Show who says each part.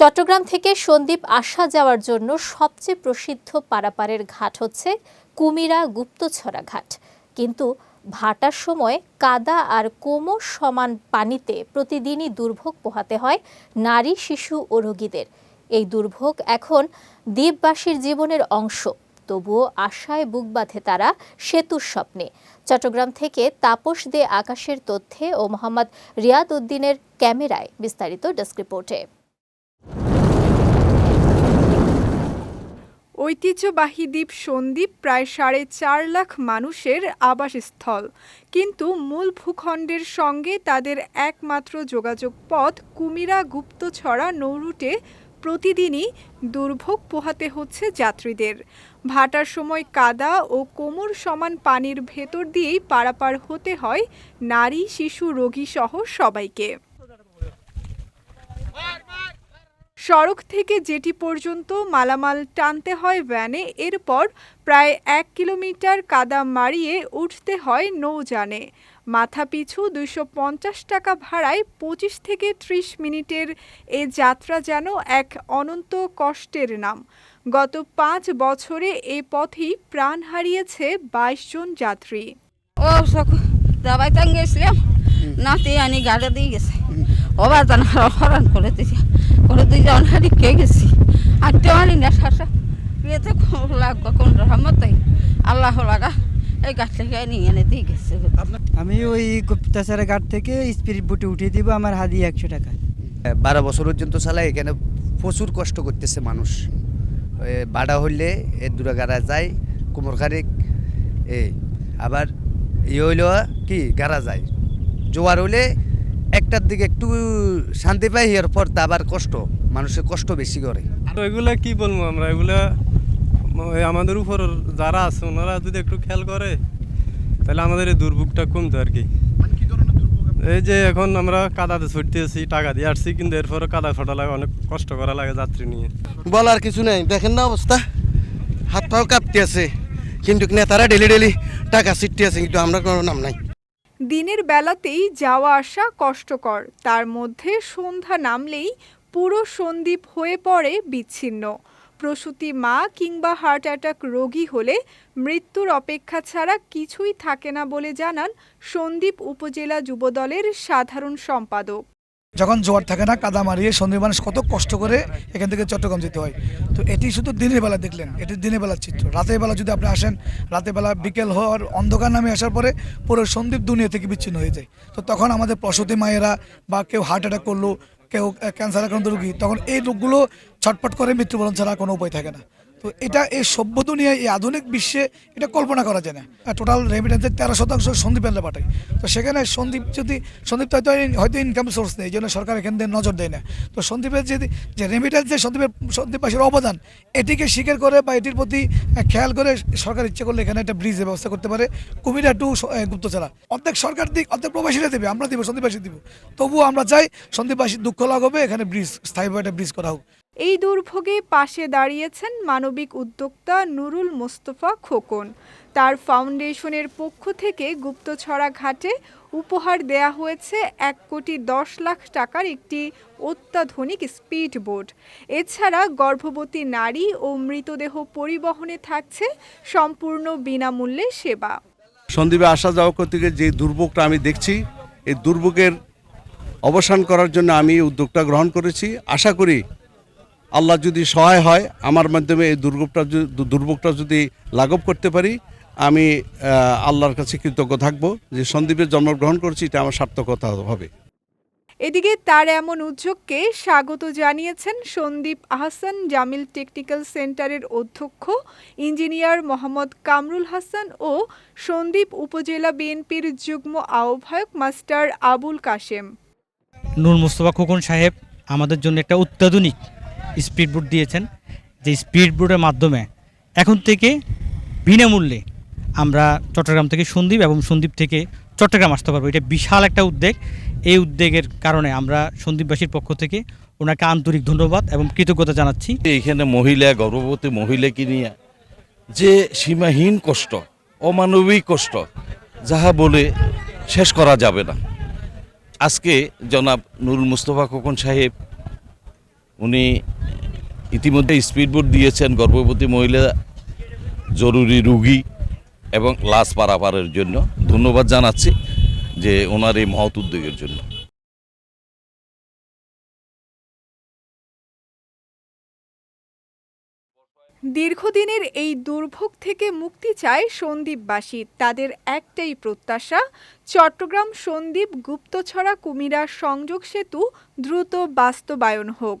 Speaker 1: চট্টগ্রাম থেকে সন্দ্বীপ আসা যাওয়ার জন্য সবচেয়ে প্রসিদ্ধ পারাপারের ঘাট হচ্ছে কুমিরা গুপ্তছড়া ঘাট। কিন্তু ভাটার সময় কাদা আর কোমর সমান পানিতে প্রতিদিনই দুর্ভোগ পোহাতে হয় নারী, শিশু ও রোগীদের। এই দুর্ভোগ এখন দ্বীপবাসীর জীবনের অংশ। তবুও আশায় বুক বাঁধে তারা সেতুর স্বপ্নে। চট্টগ্রাম থেকে তাপস দে আকাশের তথ্যে ও মোহাম্মদ রিয়াদ উদ্দিনের ক্যামেরায় বিস্তারিত ডেস্ক রিপোর্টে।
Speaker 2: ঐতিহ্যবাহী দ্বীপ সন্দ্বীপ প্রায় সাড়ে চার লাখ মানুষের আবাসস্থল। কিন্তু মূল ভূখণ্ডের সঙ্গে তাদের একমাত্র যোগাযোগ পথ কুমিরা গুপ্তছড়া নৌরুটে প্রতিদিনই দুর্ভোগ পোহাতে হচ্ছে যাত্রীদের। ভাটার সময় কাদা ও কোমর সমান পানির ভেতর দিয়েই পারাপার হতে হয় নারী, শিশু রোগী সহ সবাইকে। সড়ক থেকে জেটি পর্যন্ত মালামাল টানতে হয় ভ্যানে। এরপর প্রায় এক কিলোমিটার কাদা মারিয়ে উঠতে হয় নৌযানে। মাথাপিছু দুইশো পঞ্চাশ টাকা ভাড়ায় পঁচিশ থেকে ত্রিশ মিনিটের এ যাত্রা যেন এক অনন্ত কষ্টের নাম। গত পাঁচ বছরে এ পথেই প্রাণ হারিয়েছে বাইশ জন যাত্রী।
Speaker 3: ও দাবাই গেছিলাম। নাতি আনি গাড়ি দিয়ে গেছে। ওবার জান হরান করে দিয়েছে করে দিয়ে যাওয়ার হারি কে গেছি? আটতে মারি না শাসা। বিয়েতে লাগবে কোন রহমতাই। আল্লাহ লাগা এই গাছ থেকে নিয়ে এনে দিয়ে গেছে।
Speaker 4: আমি ওই গুপ্তাচারা ঘাট থেকে স্পিরিট বোটে উঠিয়ে দিব আমার হাদি একশো টাকা।
Speaker 5: বারো বছর পর্যন্ত চালায় এখানে প্রচুর কষ্ট করতেছে মানুষ। এ, বাড়া হইলে এ দূরে গাড়া যায় কোমর খারিক এই আবার ইয়ে হইল কি গাড়া যায়। জোয়ার হলে একটার দিকে একটু শান্তি পাই এর পর তা আবার কষ্ট। মানুষের কষ্ট বেশি করে।
Speaker 6: তো এগুলো কি বলব আমরা? এগুলা আমাদের উপর যারা আছে ওনারা যদি একটু খেয়াল করে তাহলে আমাদের এই দুর্ভোগটা কমতো আর কি। এই যে এখন আমরা কাদাতে ছুটতেছি টাকা দিয়ে আসছি কিন্তু এরপরে কাদা ফোটা লাগে অনেক কষ্ট করা লাগে যাত্রী নিয়ে।
Speaker 7: বলার কিছু নেই। দেখেন না অবস্থা? হাত পাও কাঁপতে আছে কিন্তু নেতারা ডেলি ডেলি টাকা সিটতে আছে কিন্তু আমরা কোনো নাম নাই।
Speaker 2: দিনের বেলাতেই যাওয়া আসা কষ্টকর। তার মধ্যে সন্ধ্যা নামলেই পুরো সন্দ্বীপ হয়ে পড়ে বিচ্ছিন্ন। প্রসূতি মা কিংবা হার্ট অ্যাটাক রোগী হলে মৃত্যুর অপেক্ষা ছাড়া কিছুই থাকে না বলে জানান সন্দ্বীপ উপজেলা যুবদলের সাধারণ সম্পাদক।
Speaker 8: যখন জোয়ার থাকে না, কাদা মারিয়ে সন্ধ্যে মানুষ কত কষ্ট করে এখান থেকে চট্টগ্রাম যেতে হয়। তো এটি শুধু দিনের বেলা দেখলেন, এটি দিনের বেলার চিত্র। রাতের বেলা যদি আপনি আসেন, রাতের বেলা বিকেল হওয়ার অন্ধকার নামে আসার পরে পুরো সন্দীপ দুনিয়া থেকে বিচ্ছিন্ন হয়ে যায়। তো তখন আমাদের প্রসূতি মায়েরা বা কেউ হার্ট অ্যাটাক করল, কেউ ক্যান্সার আক্রান্ত রোগী, তখন এই রোগগুলো ছটপট করে মৃত্যুবরণ ছাড়া কোনো উপায় থাকে না। তো এটা এই সভ্য দুনিয়ায় এই আধুনিক বিশ্বে এটা কল্পনা করা যায় না। টোটাল রেমিটেন্সের তেরো শতাংশ সন্দীপ এলাকা পাঠায়। তো সেখানে সন্দীপ যদি, সন্দীপ হয়তো হয়তো ইনকাম সোর্স নেই, এই জন্য সরকার এখান থেকে নজর দেয় না। তো সন্দীপের যদি যে রেমিটেন্স যে সন্দীপের সন্দীপবাসীর অবদান, এটিকে স্বীকার করে বা এটির প্রতি খেয়াল করে সরকার ইচ্ছে করলে এখানে একটা ব্রিজের ব্যবস্থা করতে পারে। কুমিরা টু গুপ্তচরা। অর্ধেক সরকার দিক, অর্ধেক প্রবাসীরা দেবে, আমরা দিব সন্দীপবাসী দিব। তবুও আমরা চাই সন্দীপবাসীর দুঃখ লাঘবে, এখানে ব্রিজ স্থায়ীভাবে একটা ব্রিজ করা হোক।
Speaker 2: এই দুর্ভোগে পাশে দাঁড়িয়েছেন মানবিক উদ্যোক্তা নুরুল মোস্তফা খোকন। তার ফাউন্ডেশনের পক্ষ থেকে গুপ্তছড়া ঘাটে উপহার দেয়া হয়েছে এক কোটি দশ লাখ টাকার একটি অত্যাধুনিক স্পিড বোট। এছাড়া গর্ভবতী নারী ও মৃতদেহ পরিবহনে থাকছে সম্পূর্ণ বিনামূল্যে সেবা।
Speaker 9: সন্দীপে আসা যাওয়া করতে গিয়ে যে দুর্ভোগটা আমি দেখছি, এই দুর্ভোগের অবসান করার জন্য আমি উদ্যোগটা গ্রহণ করেছি। আশা করি আল্লাহ যদি সহায় হয় আমার মাধ্যমে এই দুর্ভোগটা যদি- দুর্ভোগটা যদি লাঘব করতে পারি আমি আল্লাহর কাছে কৃতজ্ঞ থাকব যে সন্দীপে জন্মগ্রহণ করেছি এটা আমার সার্থকতা হবে।
Speaker 2: এদিকে তার এমন উদ্যোগকে স্বাগত জানিয়েছেন সন্দীপ আহসান জামিল টেকনিক্যাল সেন্টারের অধ্যক্ষ ইঞ্জিনিয়ার মোহাম্মদ কামরুল হাসান ও সন্দীপ উপজেলা বিএনপির যুগ্ম আহ্বায়ক মাস্টার আবুল কাশেম।
Speaker 4: নূর মুস্তফা খোকন সাহেব আমাদের জন্য একটা অত্যাধুনিক স্পিড বোট দিয়েছেন, যে স্পিড বোটের মাধ্যমে এখন থেকে বিনামূল্যে আমরা চট্টগ্রাম থেকে সন্দ্বীপ এবং সন্দ্বীপ থেকে চট্টগ্রাম আসতে পারব। এটা বিশাল একটা উদ্যোগ এই উদ্যোগের কারণে আমরা সন্দ্বীপবাসীর পক্ষ থেকে ওনাকে আন্তরিক ধন্যবাদ এবং কৃতজ্ঞতা জানাচ্ছি।
Speaker 10: এখানে মহিলা, গর্ভবতী মহিলাকে নিয়ে যে সীমাহীন কষ্ট, অমানবিক কষ্ট, যাহা বলে শেষ করা যাবে না। আজকে জনাব নুরুল মুস্তফা খোকন সাহেব উনি ইতিমধ্যে স্পিডবোট দিয়েছেন গর্ভবতী মহিলা জরুরি রুগী এবং লাশ পারাপারের জন্য। ধন্যবাদ জানাচ্ছি যে ওনার এই মহৎ উদ্যোগের জন্য।
Speaker 2: দীর্ঘদিনের এই দুর্ভোগ থেকে মুক্তি চায় সন্দ্বীপবাসী। তাদের একটাই প্রত্যাশা, চট্টগ্রাম সন্দ্বীপ গুপ্তছড়া কুমিরা সংযোগ সেতু দ্রুত বাস্তবায়ন হোক।